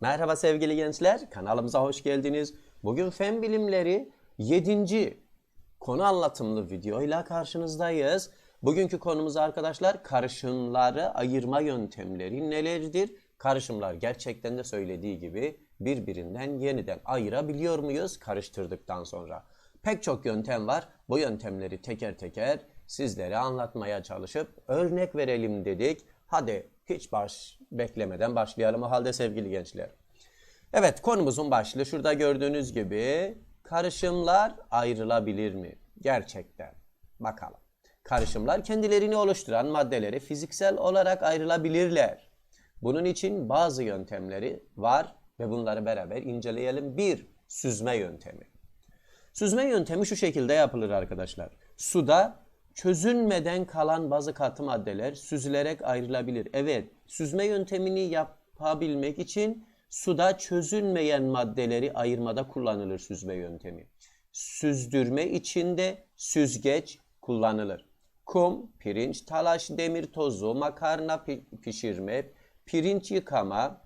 Merhaba sevgili gençler, kanalımıza hoş geldiniz. Bugün fen bilimleri 7. konu anlatımlı videoyla karşınızdayız. Bugünkü konumuz arkadaşlar karışımları ayırma yöntemleri nelerdir? Karışımlar gerçekten de söylediği gibi birbirinden yeniden ayırabiliyor muyuz karıştırdıktan sonra? Pek çok yöntem var. Bu yöntemleri teker teker sizlere anlatmaya çalışıp örnek verelim dedik. Hadi hiç baş beklemeden başlayalım o halde sevgili gençler. Evet konumuzun başlığı şurada gördüğünüz gibi karışımlar ayrılabilir mi? Gerçekten. Bakalım. Karışımlar kendilerini oluşturan maddeleri fiziksel olarak ayrılabilirler. Bunun için bazı yöntemleri var ve bunları beraber inceleyelim. Bir, süzme yöntemi. Süzme yöntemi şu şekilde yapılır arkadaşlar. Suda çözünmeden kalan bazı katı maddeler süzülerek ayrılabilir. Evet, süzme yöntemini yapabilmek için suda çözünmeyen maddeleri ayırmada kullanılır süzme yöntemi. Süzdürme için de süzgeç kullanılır. Kum, pirinç, talaş, demir tozu, makarna pi- pişirme, pirinç yıkama,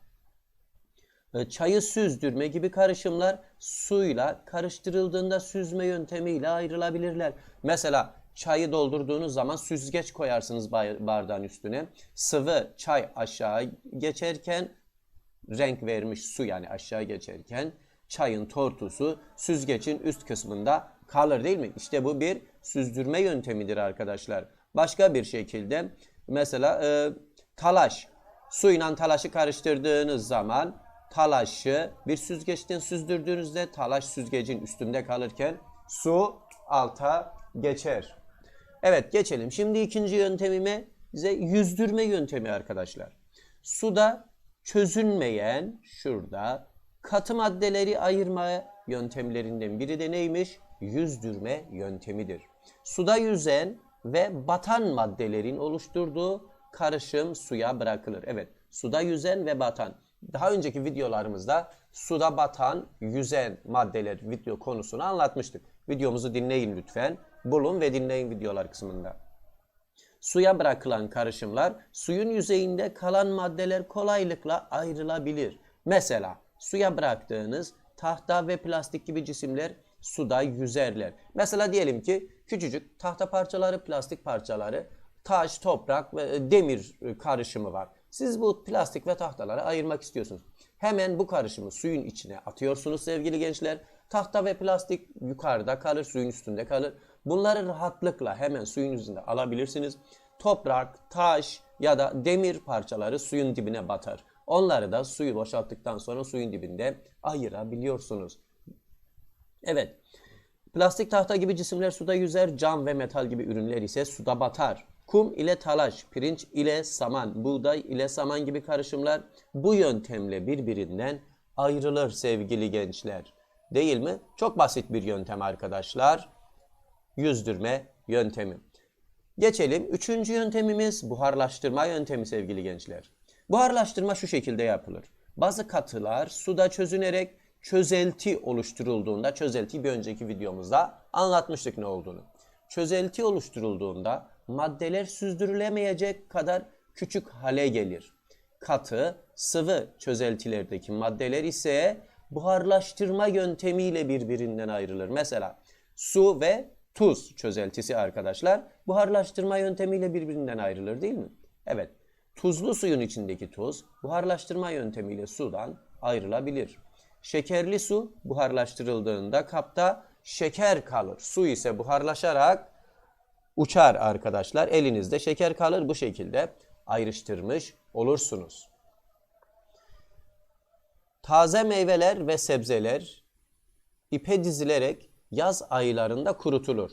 e, çayı süzdürme gibi karışımlar suyla karıştırıldığında süzme yöntemiyle ayrılabilirler. Mesela çayı doldurduğunuz zaman süzgeç koyarsınız bardağın üstüne. Sıvı çay aşağı geçerken renk vermiş su yani aşağı geçerken çayın tortusu süzgecin üst kısmında kalır değil mi? İşte bu bir süzdürme yöntemidir arkadaşlar. Başka bir şekilde mesela e, talaş suyla talaşı karıştırdığınız zaman talaşı bir süzgeçten süzdürdüğünüzde talaş süzgecin üstünde kalırken su alta geçer. Evet geçelim. Şimdi ikinci yöntemime size yüzdürme yöntemi arkadaşlar. Suda çözünmeyen şurada katı maddeleri ayırma yöntemlerinden biri de neymiş? Yüzdürme yöntemidir. Suda yüzen ve batan maddelerin oluşturduğu karışım suya bırakılır. Evet, suda yüzen ve batan. Daha önceki videolarımızda suda batan, yüzen maddeler video konusunu anlatmıştık. Videomuzu dinleyin lütfen. Bulun ve dinleyin videolar kısmında. Suya bırakılan karışımlar suyun yüzeyinde kalan maddeler kolaylıkla ayrılabilir. Mesela suya bıraktığınız tahta ve plastik gibi cisimler suda yüzerler. Mesela diyelim ki küçücük tahta parçaları, plastik parçaları, taş, toprak ve demir karışımı var. Siz bu plastik ve tahtaları ayırmak istiyorsunuz. Hemen bu karışımı suyun içine atıyorsunuz sevgili gençler. Tahta ve plastik yukarıda kalır, suyun üstünde kalır. Bunları rahatlıkla hemen suyun yüzünde alabilirsiniz. Toprak, taş ya da demir parçaları suyun dibine batar. Onları da suyu boşalttıktan sonra suyun dibinde ayırabiliyorsunuz. Evet. Plastik tahta gibi cisimler suda yüzer, cam ve metal gibi ürünler ise suda batar. Kum ile talaş, pirinç ile saman, buğday ile saman gibi karışımlar bu yöntemle birbirinden ayrılır sevgili gençler. Değil mi? Çok basit bir yöntem arkadaşlar. Yüzdürme yöntemi. Geçelim. Üçüncü yöntemimiz buharlaştırma yöntemi sevgili gençler. Buharlaştırma şu şekilde yapılır. Bazı katılar suda çözünerek çözelti oluşturulduğunda, çözelti bir önceki videomuzda anlatmıştık ne olduğunu. Çözelti oluşturulduğunda maddeler süzdürülemeyecek kadar küçük hale gelir. Katı, sıvı çözeltilerdeki maddeler ise buharlaştırma yöntemiyle birbirinden ayrılır. Mesela su ve tuz çözeltisi arkadaşlar buharlaştırma yöntemiyle birbirinden ayrılır değil mi? Evet. Tuzlu suyun içindeki tuz buharlaştırma yöntemiyle sudan ayrılabilir. Şekerli su buharlaştırıldığında kapta şeker kalır. Su ise buharlaşarak uçar arkadaşlar. Elinizde şeker kalır. Bu şekilde ayrıştırmış olursunuz. Taze meyveler ve sebzeler ipe dizilerek yaz aylarında kurutulur.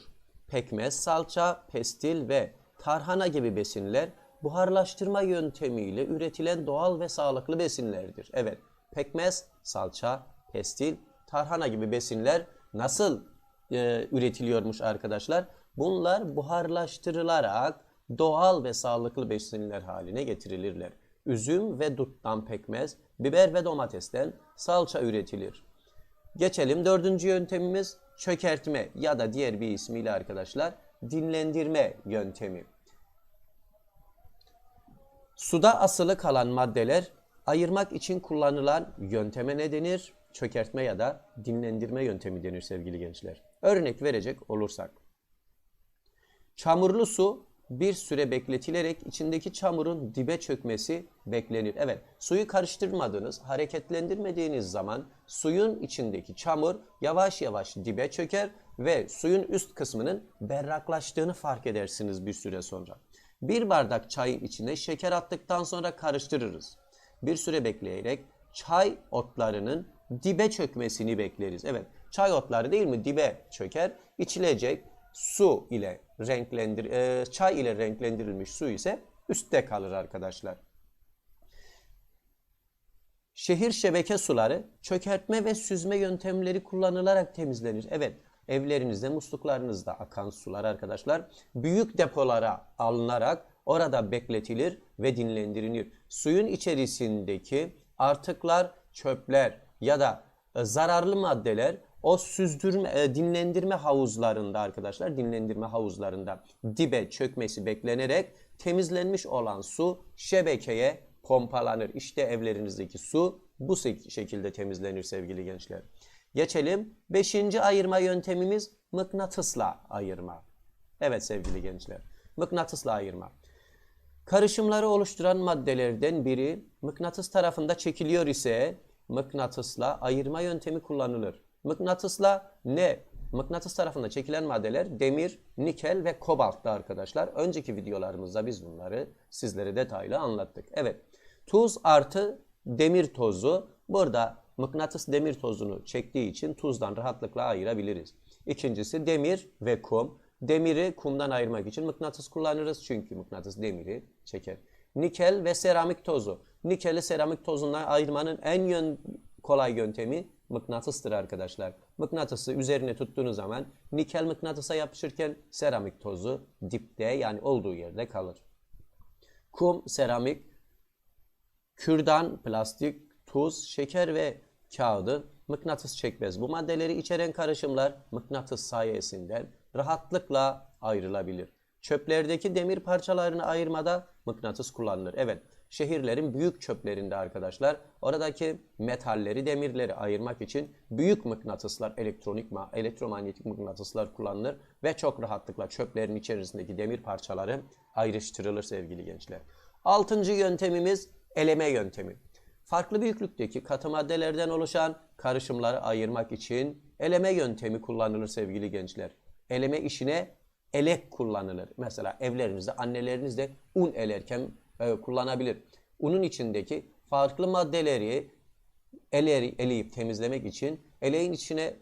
Pekmez, salça, pestil ve tarhana gibi besinler buharlaştırma yöntemiyle üretilen doğal ve sağlıklı besinlerdir. Evet, pekmez, salça, pestil, tarhana gibi besinler nasıl e, üretiliyormuş arkadaşlar? Bunlar buharlaştırılarak doğal ve sağlıklı besinler haline getirilirler. Üzüm ve duttan pekmez, biber ve domatesten salça üretilir. Geçelim dördüncü yöntemimiz çökertme ya da diğer bir ismiyle arkadaşlar dinlendirme yöntemi. Suda asılı kalan maddeler ayırmak için kullanılan yönteme ne denir? Çökertme ya da dinlendirme yöntemi denir sevgili gençler. Örnek verecek olursak. Çamurlu su bir süre bekletilerek içindeki çamurun dibe çökmesi beklenir. Evet, suyu karıştırmadığınız, hareketlendirmediğiniz zaman suyun içindeki çamur yavaş yavaş dibe çöker ve suyun üst kısmının berraklaştığını fark edersiniz bir süre sonra. Bir bardak çayın içine şeker attıktan sonra karıştırırız. Bir süre bekleyerek çay otlarının dibe çökmesini bekleriz. Evet, çay otları değil mi dibe çöker, içilecek su ile renklendir e, çay ile renklendirilmiş su ise üstte kalır arkadaşlar. Şehir şebeke suları çökertme ve süzme yöntemleri kullanılarak temizlenir. Evet, evlerinizde, musluklarınızda akan sular arkadaşlar büyük depolara alınarak orada bekletilir ve dinlendirilir. Suyun içerisindeki artıklar, çöpler ya da e, zararlı maddeler o süzdürme, e, dinlendirme havuzlarında arkadaşlar, dinlendirme havuzlarında dibe çökmesi beklenerek temizlenmiş olan su şebekeye pompalanır. İşte evlerinizdeki su bu şekilde temizlenir sevgili gençler. Geçelim. Beşinci ayırma yöntemimiz mıknatısla ayırma. Evet sevgili gençler. Mıknatısla ayırma. Karışımları oluşturan maddelerden biri mıknatıs tarafında çekiliyor ise mıknatısla ayırma yöntemi kullanılır. Mıknatısla ne? Mıknatıs tarafında çekilen maddeler demir, nikel ve kobalttı arkadaşlar. Önceki videolarımızda biz bunları sizlere detaylı anlattık. Evet. Tuz artı demir tozu. Burada mıknatıs demir tozunu çektiği için tuzdan rahatlıkla ayırabiliriz. İkincisi demir ve kum. Demiri kumdan ayırmak için mıknatıs kullanırız çünkü mıknatıs demiri çeker. Nikel ve seramik tozu. Nikeli seramik tozundan ayırmanın en yön, kolay yöntemi mıknatıstır arkadaşlar. Mıknatısı üzerine tuttuğunuz zaman nikel mıknatısa yapışırken seramik tozu dipte yani olduğu yerde kalır. Kum, seramik, kürdan, plastik, tuz, şeker ve kağıdı mıknatıs çekmez. Bu maddeleri içeren karışımlar mıknatıs sayesinde rahatlıkla ayrılabilir. Çöplerdeki demir parçalarını ayırmada mıknatıs kullanılır. Evet, şehirlerin büyük çöplerinde arkadaşlar oradaki metalleri, demirleri ayırmak için büyük mıknatıslar, elektronik, elektromanyetik mıknatıslar kullanılır ve çok rahatlıkla çöplerin içerisindeki demir parçaları ayrıştırılır sevgili gençler. Altıncı yöntemimiz eleme yöntemi. Farklı büyüklükteki katı maddelerden oluşan karışımları ayırmak için eleme yöntemi kullanılır sevgili gençler. Eleme işine elek kullanılır. Mesela evlerinizde anneleriniz de un elerken e, kullanabilir. Unun içindeki farklı maddeleri eleri, eleyip temizlemek için eleğin içine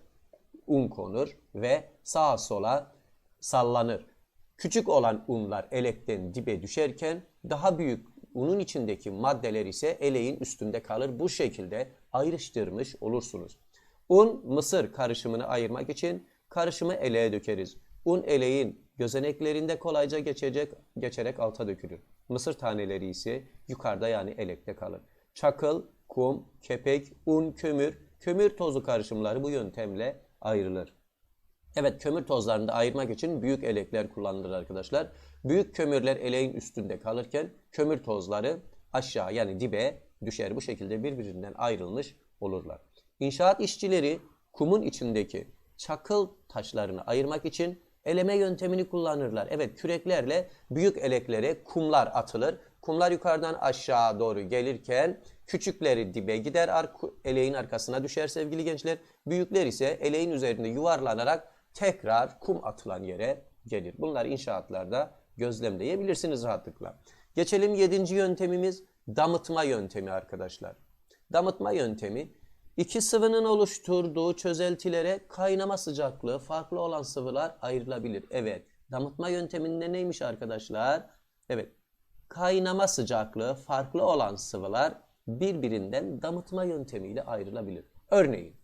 un konur ve sağa sola sallanır. Küçük olan unlar elekten dibe düşerken daha büyük unun içindeki maddeler ise eleğin üstünde kalır. Bu şekilde ayrıştırmış olursunuz. Un, mısır karışımını ayırmak için karışımı eleğe dökeriz. Un eleğin gözeneklerinde kolayca geçecek, geçerek alta dökülür. Mısır taneleri ise yukarıda yani elekte kalır. Çakıl, kum, kepek, un, kömür, kömür tozu karışımları bu yöntemle ayrılır. Evet kömür tozlarını da ayırmak için büyük elekler kullanılır arkadaşlar. Büyük kömürler eleğin üstünde kalırken kömür tozları aşağı yani dibe düşer. Bu şekilde birbirinden ayrılmış olurlar. İnşaat işçileri kumun içindeki çakıl taşlarını ayırmak için eleme yöntemini kullanırlar. Evet küreklerle büyük eleklere kumlar atılır. Kumlar yukarıdan aşağı doğru gelirken küçükleri dibe gider, eleğin arkasına düşer sevgili gençler. Büyükler ise eleğin üzerinde yuvarlanarak tekrar kum atılan yere gelir. Bunlar inşaatlarda gözlemleyebilirsiniz rahatlıkla. Geçelim yedinci yöntemimiz damıtma yöntemi arkadaşlar. Damıtma yöntemi iki sıvının oluşturduğu çözeltilere kaynama sıcaklığı farklı olan sıvılar ayrılabilir. Evet damıtma yönteminde neymiş arkadaşlar? Evet kaynama sıcaklığı farklı olan sıvılar birbirinden damıtma yöntemiyle ayrılabilir. Örneğin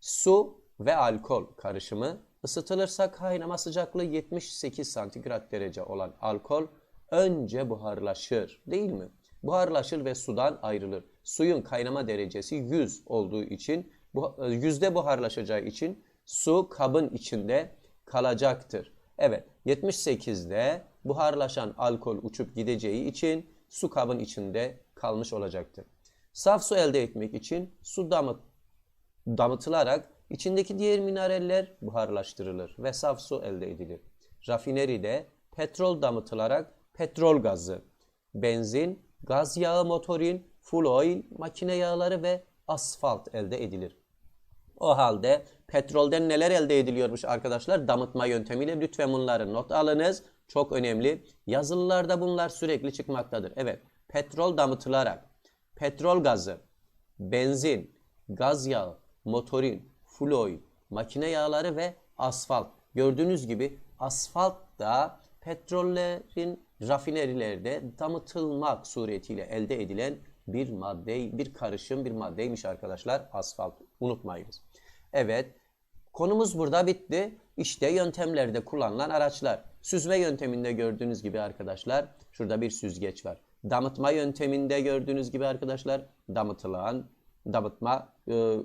su ve alkol karışımı ısıtılırsa kaynama sıcaklığı 78 santigrat derece olan alkol önce buharlaşır değil mi? Buharlaşır ve sudan ayrılır. Suyun kaynama derecesi 100 olduğu için bu yüzde buharlaşacağı için su kabın içinde kalacaktır. Evet 78'de buharlaşan alkol uçup gideceği için su kabın içinde kalmış olacaktır. Saf su elde etmek için su damıt, damıtılarak içindeki diğer mineraller buharlaştırılır ve saf su elde edilir. Rafineride petrol damıtılarak petrol gazı, benzin, gaz yağı motorin, fuel oil, makine yağları ve asfalt elde edilir. O halde petrolden neler elde ediliyormuş arkadaşlar? Damıtma yöntemiyle lütfen bunları not alınız. Çok önemli. Yazılılarda bunlar sürekli çıkmaktadır. Evet, petrol damıtılarak petrol gazı, benzin, gaz yağı, motorin, fuel oil, makine yağları ve asfalt. Gördüğünüz gibi asfalt da petrollerin rafinerilerde damıtılmak suretiyle elde edilen bir madde, bir karışım bir maddeymiş arkadaşlar. Asfalt. Unutmayınız. Evet. Konumuz burada bitti. İşte yöntemlerde kullanılan araçlar. Süzme yönteminde gördüğünüz gibi arkadaşlar şurada bir süzgeç var. Damıtma yönteminde gördüğünüz gibi arkadaşlar damıtılan damıtma e,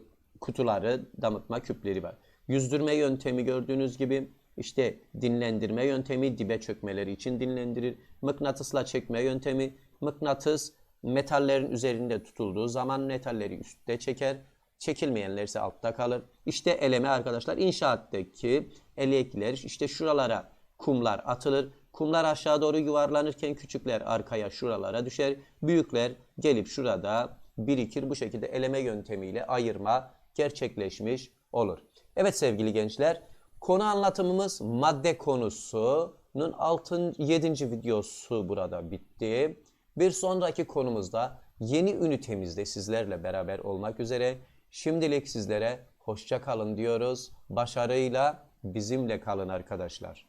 kutuları, damıtma küpleri var. Yüzdürme yöntemi gördüğünüz gibi işte dinlendirme yöntemi dibe çökmeleri için dinlendirir. Mıknatısla çekme yöntemi mıknatıs metallerin üzerinde tutulduğu zaman metalleri üstte çeker. Çekilmeyenler ise altta kalır. İşte eleme arkadaşlar inşaattaki elekler işte şuralara kumlar atılır. Kumlar aşağı doğru yuvarlanırken küçükler arkaya şuralara düşer. Büyükler gelip şurada birikir. Bu şekilde eleme yöntemiyle ayırma gerçekleşmiş olur. Evet sevgili gençler konu anlatımımız madde konusunun 6. 7. videosu burada bitti. Bir sonraki konumuzda yeni ünitemizde sizlerle beraber olmak üzere şimdilik sizlere hoşça kalın diyoruz. Başarıyla bizimle kalın arkadaşlar.